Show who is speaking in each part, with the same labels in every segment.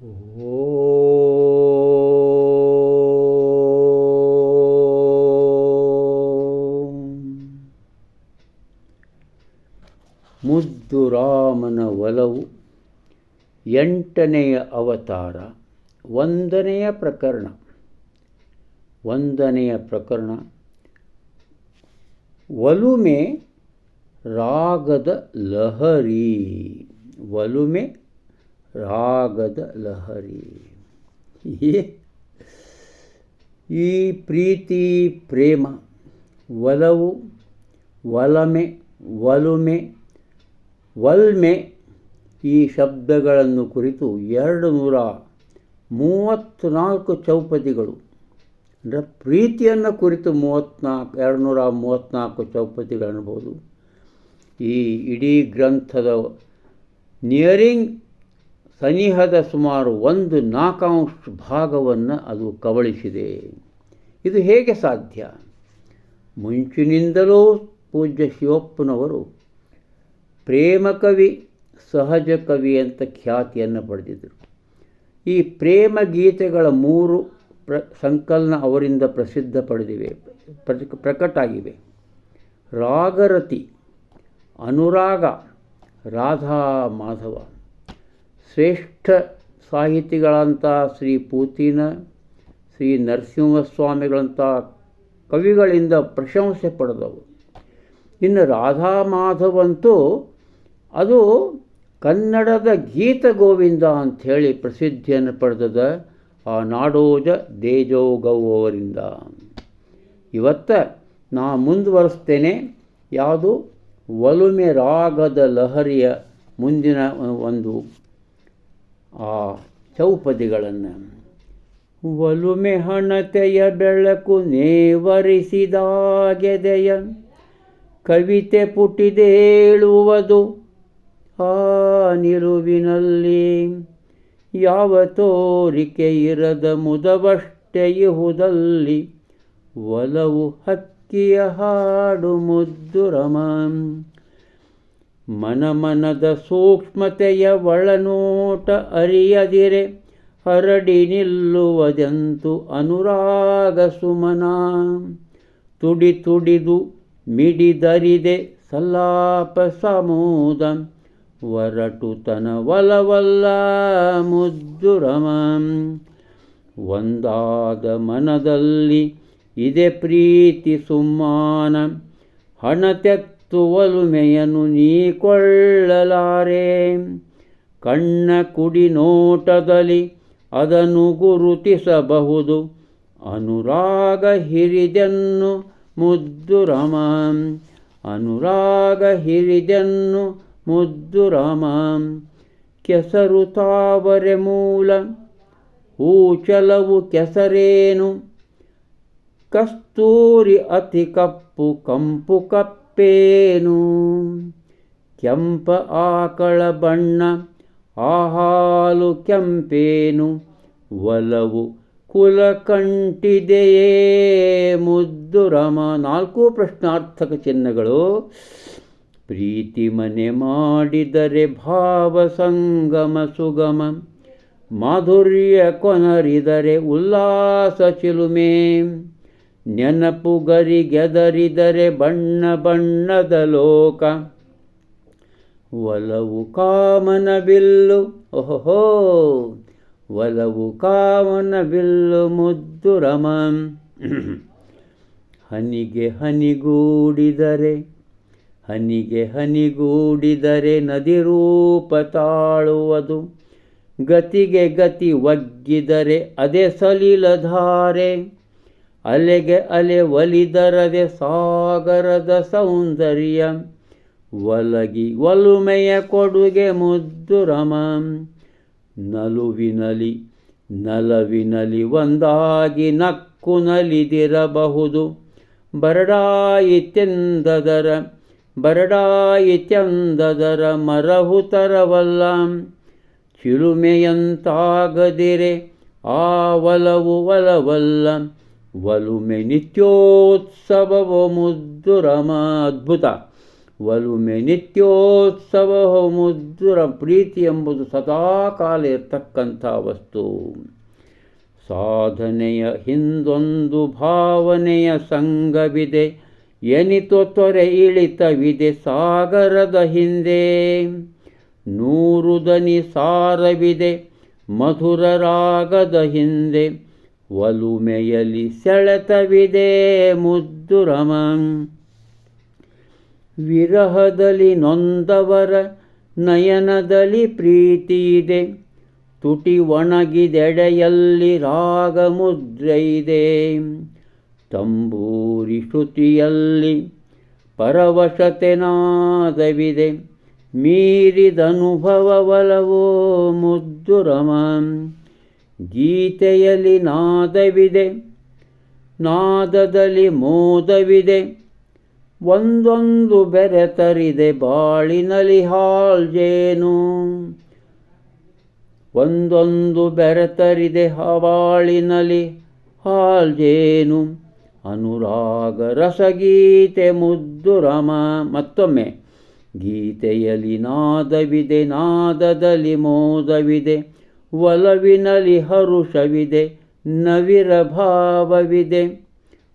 Speaker 1: ಮುದ್ದು ರಾಮನ ಒಲವು ಎಂಟನೆಯ ಅವತಾರ ಒಂದನೆಯ ಪ್ರಕರಣ. ಒಂದನೆಯ ಪ್ರಕರಣ ಒಲುಮೆ ರಾಗದ ಲಹರಿ ಒಲುಮೆ ರಾಗದ ಲಹರಿ. ಈ ಪ್ರೀತಿ, ಪ್ರೇಮ, ಒಲವು, ಒಲಮೆ, ಒಲುಮೆ ವಲ್ಮೆ ಈ ಶಬ್ದಗಳನ್ನು ಕುರಿತು ಎರಡು ನೂರ ಮೂವತ್ತ್ನಾಲ್ಕು ಚೌಪತಿಗಳು. ಅಂದರೆ ಪ್ರೀತಿಯನ್ನು ಕುರಿತು ಮೂವತ್ತ್ನಾಲ್ಕು ಎರಡು ನೂರ ಮೂವತ್ತ್ನಾಲ್ಕು ಚೌಪದಿಗಳನ್ಬೋದು ಈ ಇಡೀ ಗ್ರಂಥದ ನಿಯರಿಂಗ್ ಸನಿಹದ ಸುಮಾರು ಒಂದು ನಾಲ್ಕಾಂಶ ಭಾಗವನ್ನು ಅದು ಕವಳಿಸಿದೆ. ಇದು ಹೇಗೆ ಸಾಧ್ಯ? ಮುಂಚಿನಿಂದಲೂ ಪೂಜ್ಯ ಶಿವಪ್ಪನವರು ಪ್ರೇಮ ಕವಿ, ಸಹಜ ಕವಿ ಅಂತ ಖ್ಯಾತಿಯನ್ನು ಪಡೆದಿದ್ದರು. ಈ ಪ್ರೇಮ ಗೀತೆಗಳ ಮೂರು ಪ್ರ ಸಂಕಲನ ಅವರಿಂದ ಪ್ರಸಿದ್ಧ ಪಡೆದಿವೆ ಪ್ರಕಟ ಆಗಿವೆ. ರಾಗರತಿ, ಅನುರಾಗ ರಾಧಾ ಮಾಧವ ಶ್ರೇಷ್ಠ ಸಾಹಿತಿಗಳಂಥ ಶ್ರೀ ಪೂತಿನ, ಶ್ರೀ ನರಸಿಂಹಸ್ವಾಮಿಗಳಂಥ ಕವಿಗಳಿಂದ ಪ್ರಶಂಸೆ ಪಡೆದವು. ಇನ್ನು ರಾಧಾ ಮಾಧವಂತೂ ಅದು ಕನ್ನಡದ ಗೀತ ಗೋವಿಂದ ಅಂಥೇಳಿ ಪ್ರಸಿದ್ಧಿಯನ್ನು ಪಡೆದದ ಆ ನಾಡೋಜ ದೇಜೋಗೌ ಅವರಿಂದ. ಇವತ್ತ ನಾ ಮುಂದುವರೆಸ್ತೇನೆ. ಯಾವುದು ಒಲುಮೆ ರಾಗದ ಲಹರಿಯ ಮುಂದಿನ ಒಂದು ಆ ಚೌಪದಿಗಳನ್ನು ಒಲುಮೆ ಹಣತೆಯ ಬೆಳಕು ನೇವರಿಸಿದಾಗೆದೆಯ, ಕವಿತೆ ಪುಟಿದೇಳುವುದು ಆ ನಿಲುವಿನಲ್ಲಿ ಯಾವ ತೋರಿಕೆ ಇರದ ಮುದವಷ್ಟೆಯುವುದಲ್ಲಿ ಒಲವು ಹಕ್ಕಿಯ ಹಾಡು ಮುದ್ದುರಮ ಮನಮನದ ಸೂಕ್ಷ್ಮತೆಯ ಒಳನೋಟ ಅರಿಯದಿರೆ, ಹರಡಿ ನಿಲ್ಲುವುದೆಂತು ಅನುರಾಗ ಸುಮನ? ತುಡಿ ತುಡಿದು ಮಿಡಿದರಿದೆ ಸಲ್ಲಾಪ ಸಮೂದ, ಒರಟುತನ ಒಲವಲ್ಲ ಮುದ್ದುರಮ ಒಂದಾದ ಮನದಲ್ಲಿ ಇದೆ ಪ್ರೀತಿ ಸುಮ್ಮಾನ ಹಣತೆತ್ತು ಒಲುಮೆಯನ್ನು ನೀ ಕೊಳ್ಳಲಾರೆ ಕಣ್ಣ ಕುಡಿ ನೋಟದಲ್ಲಿ ಅದನ್ನು ಗುರುತಿಸಬಹುದು. ಅನುರಾಗ ಹಿರಿದೆನ್ನು ಮುದ್ದುರಮ. ಅನುರಾಗ ಹಿರಿದೆನ್ನು ಮುದ್ದುರಮ. ಕೆಸರು ತಾವರೆ ಮೂಲ. ಹೂಚಲವು ಕೆಸರೇನು? ಕಸ್ತೂರಿ ಅತಿ ಕಪ್ಪು, ಕಂಪು ಕಪ್ಪೇನು ಕೆಂಪ ಆಕಳ ಬಣ್ಣ ಆ ಹಾಲು ಕೆಂಪೇನು? ಒಲವು ಕುಲಕಂಟಿದೆಯೇ ಮುದ್ದುರಮ ನಾಲ್ಕು ಪ್ರಶ್ನಾರ್ಥಕ ಚಿಹ್ನೆಗಳು. ಪ್ರೀತಿ ಮನೆ ಮಾಡಿದರೆ ಭಾವ ಸಂಗಮ ಸುಗಮ. ಮಾಧುರ್ಯ ಕೊನರಿದರೆ ಉಲ್ಲಾಸ ಚಿಲುಮೆ. ನೆನಪು ಗರಿಗೆದರಿದರೆ ಬಣ್ಣ ಬಣ್ಣದ ಲೋಕ. ಒಲವು ಕಾಮನ ಬಿಲ್ಲು ಓಹೋ ಒಲವು ಕಾಮನ ಬಿಲ್ಲು ಮುದ್ದು ರಮಂ. ಹನಿಗೆ ಹನಿಗೂಡಿದರೆ ಹನಿಗೆ ಹನಿಗೂಡಿದರೆ ನದಿ ರೂಪ ತಾಳುವುದು. ಗತಿಗೆ ಗತಿ ಒಗ್ಗಿದರೆ ಅದೇ ಸಲಿಲಧಾರೆ. ಅಲೆಗೆ ಅಲೆ ಒಲಿದರದೆ ಸಾಗರದ ಸೌಂದರ್ಯ. ಒಲಗಿ ಒಲುಮೆಯ ಕೊಡುಗೆ ಮುದ್ದುರಮ ನಲುವಿನಲಿ, ನಲವಿನಲಿ ಒಂದಾಗಿ ನಕ್ಕು ನಲಿದಿರಬಹುದು. ಬರಡಾಯಿತೆಂದದರ ಬರಡಾಯಿತೆಂದದರ ಮರಹುತರವಲ್ಲ ಚಿಲುಮೆಯಂತಾಗದಿರೆ, ಆ ಒಲವು ಒಲವಲ್ಲ. ಒಲುಮೆ ನಿತ್ಯೋತ್ಸವವು ಮುದ್ದುರಮ ಅದ್ಭುತ ಒಲುಮೆ ನಿತ್ಯೋತ್ಸವ ಮುದ್ದುರ ಪ್ರೀತಿ ಎಂಬುದು ಸದಾಕಾಲ ಇರ್ತಕ್ಕಂಥ ವಸ್ತು. ಸಾಧನೆಯ ಹಿಂದೊಂದು ಭಾವನೆಯ ಸಂಘವಿದೆ. ಎನಿತೋ ತೊರೆ ಇಳಿತವಿದೆ ಸಾಗರದ ಹಿಂದೆ. ನೂರು ದನಿ ಸಾರವಿದೆ ಮಧುರರಾಗದ ಹಿಂದೆ. ಒಲುಮೆಯಲಿ ಸೆಳೆತವಿದೆ ಮುದ್ದುರಮ ವಿರಹದಲ್ಲಿ ನೊಂದವರ ನಯನದಲ್ಲಿ ಪ್ರೀತಿಯಿದೆ ತುಟಿ ಒಣಗಿದೆಡೆಯಲ್ಲಿ ರಾಗ ಮುದ್ರೆ ಇದೆ. ತಂಬೂರಿ ಶ್ರುತಿಯಲ್ಲಿ ಪರವಶತೆನಾದವಿದೆ ಮೀರಿದನುಭವವಲವೋ ಮುದ್ದುರಮ ಗೀತೆಯಲ್ಲಿ ನಾದವಿದೆ, ನಾದದಲ್ಲಿ ಮೋದವಿದೆ, ಒಂದೊಂದು ಬೆರೆತರಿದೆ ಬಾಳಿನಲಿ ಹಾಲ್ಜೇನು. ಒಂದೊಂದು ಬೆರೆತರಿದೆ ಹವಾಳಿನಲಿ ಹಾಲ್ಜೇನು. ಅನುರಾಗ ರಸಗೀತೆ ಮುದ್ದುರಮ ಮತ್ತೊಮ್ಮೆ, ಗೀತೆಯಲ್ಲಿ ನಾದವಿದೆ, ನಾದದಲ್ಲಿ ಮೋದವಿದೆ ಒಲವಿನಲಿ ಹರುಷವಿದೆ, ನವಿರ ಭಾವವಿದೆ.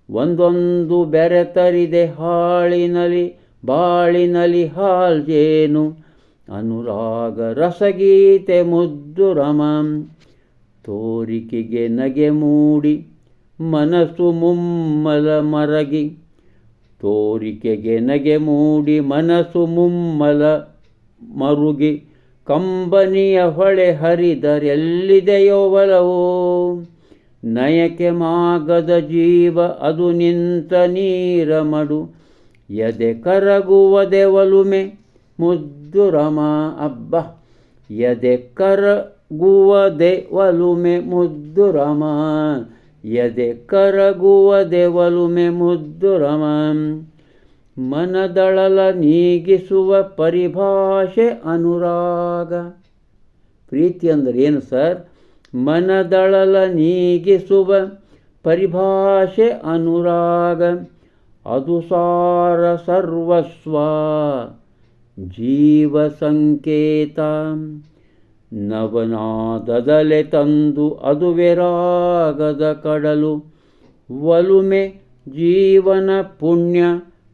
Speaker 1: ಒಂದೊಂದು ಬೆರೆತರಿದೆ ಹಾಳಿನಲಿ, ಬಾಳಿನಲಿ ಹಾಲ್ಜೇನು ಅನುರಾಗ ರಸಗೀತೆ ಮುದ್ದು ರಮಂ. ತೋರಿಕೆಗೆ ನಗೆ ಮೂಡಿ, ಮನಸ್ಸು ಮುಮ್ಮಲ ಮರಗಿ. ತೋರಿಕೆಗೆ ನಗೆ ಮೂಡಿ, ಮನಸ್ಸು ಮುಮ್ಮಲ ಮರುಗಿ. ಕಂಬನಿಯ ಹೊಳೆ ಹರಿದರೆಲ್ಲಿದೆಯೋ ಒಲವು? ನಯಕೆ ಮಾಗದ ಜೀವ ಅದು ನಿಂತ ನೀರ ಮಡು. ಎದೆ ಕರಗುವದೆ ಒಲುಮೆ ಮುದ್ದುರಮ ಅಬ್ಬ. ಎದೆ ಕರಗುವದೆ ಒಲುಮೆ ಮುದ್ದುರಮ ಎದೆ ಕರಗುವದೆ ಒಲುಮೆ ಮುದ್ದುರಮ ಮನದಳಲ ನೀಗಿಸುವ ಪರಿಭಾಷೆ ಅನುರಾಗ. ಪ್ರೀತಿ ಅಂದರೆ ಏನು ಸರ್? ಮನದಳಲ ನೀಗಿಸುವ ಪರಿಭಾಷೆ ಅನುರಾಗ. ಅದು ಸಾರ ಸರ್ವಸ್ವ. ಜೀವ ಸಂಕೇತ. ನವನಾದದಲೆ ತಂದು ಅದುವೆ ರಾಗದ ಕಡಲು. ಒಲುಮೆ ಜೀವನ ಪುಣ್ಯ.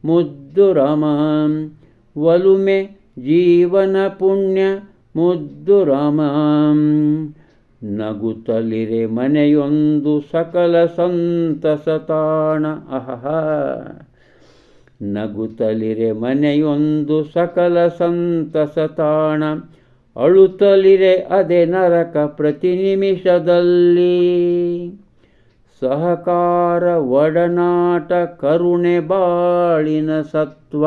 Speaker 1: ಮುದ್ದುರಮ ವಲುಮೆ ಜೀವನ ಪುಣ್ಯ ಮುದ್ದುರಮ ನಗುತ್ತಲಿರೆ ಮನೆಯೊಂದು ಸಕಲ ಸಂತಸ ತಾಣ. ಅಹಹ. ನಗುತ್ತಲಿರೆ ಮನೆಯೊಂದು ಸಕಲ ಸಂತಸ ತಾಣ. ಅಳುತ್ತಲಿರೆ ಅದೇ ನರಕ ಪ್ರತಿ ನಿಮಿಷದಲ್ಲಿ. ಸಹಕಾರ ಒಡನಾಟ ಕರುಣೆ ಬಾಳಿನ ಸತ್ವ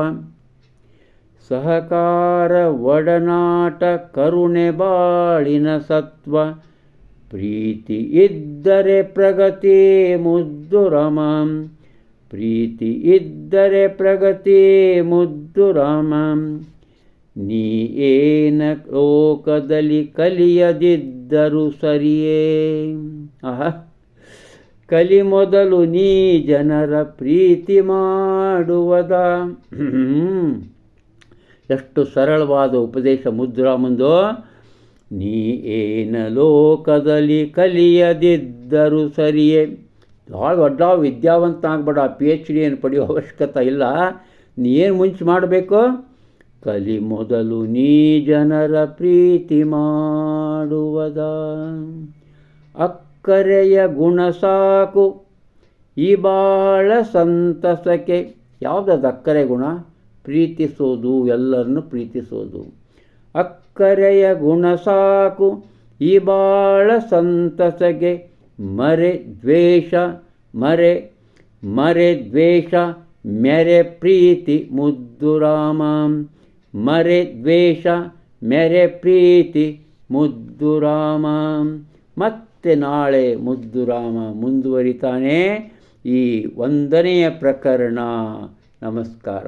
Speaker 1: ಸಹಕಾರ ಒಡನಾಟ ಕರುಣೆ ಬಾಳಿನ ಸತ್ವ ಪ್ರೀತಿ ಇದ್ದರೆ ಪ್ರಗತಿ ಮುದ್ದುರಮ ಪ್ರೀತಿ ಇದ್ದರೆ ಪ್ರಗತಿ ಮುದ್ದುರಮ ನೀ ಏನ ಲೋಕದಲ್ಲಿ ಕಲಿಯದಿದ್ದರು ಸರಿಯೇ ಆಹ ಕಲಿ ಮೊದಲು ನೀ ಜನರ ಪ್ರೀತಿ ಮಾಡುವದ. ಎಷ್ಟು ಸರಳವಾದ ಉಪದೇಶ ಮುದ್ರಾಮಂದು ನೀ ಏನ ಲೋಕದಲ್ಲಿ ಕಲಿಯದಿದ್ದರು ಸರಿಯೇ. ಭಾಳ ದೊಡ್ಡ ವಿದ್ಯಾವಂತ ಆಗ್ಬೇಡ ಪಿ ಎಚ್ ಡಿ ಏನು ಪಡೆಯೋ ಅವಶ್ಯಕತೆ ಇಲ್ಲ. ನೀ ಏನು ಮುಂಚೆ ಮಾಡಬೇಕು? ಕಲಿ ಮೊದಲು ನೀ ಜನರ ಪ್ರೀತಿ ಮಾಡುವದ. ಅಕ್ಕರೆಯ ಗುಣ ಸಾಕು. ಈ ಬಾಳ ಸಂತಸಕ್ಕೆ ಯಾವುದದು ಅಕ್ಕರೆ ಗುಣ? ಪ್ರೀತಿಸೋದು, ಎಲ್ಲರನ್ನು ಪ್ರೀತಿಸೋದು. ಅಕ್ಕರೆಯ ಗುಣ ಸಾಕು. ಈ ಬಾಳ ಸಂತಸಗೆ ಮರೆ ದ್ವೇಷ, ಮರೆ ಮರೆ ದ್ವೇಷ ಮೆರೆ ಪ್ರೀತಿ ಮುದ್ದುರಾಮ ಮರೆ ದ್ವೇಷ ಮೆರೆ ಪ್ರೀತಿ ಮುದ್ದುರಾಮ ಮತ್ತೆ ನಾಳೆ ಮುದ್ದುರಾಮ ಮುಂದುವರಿತಾನೆ. ಈ ಒಂದನೆಯ ಪ್ರಕರಣ ನಮಸ್ಕಾರ.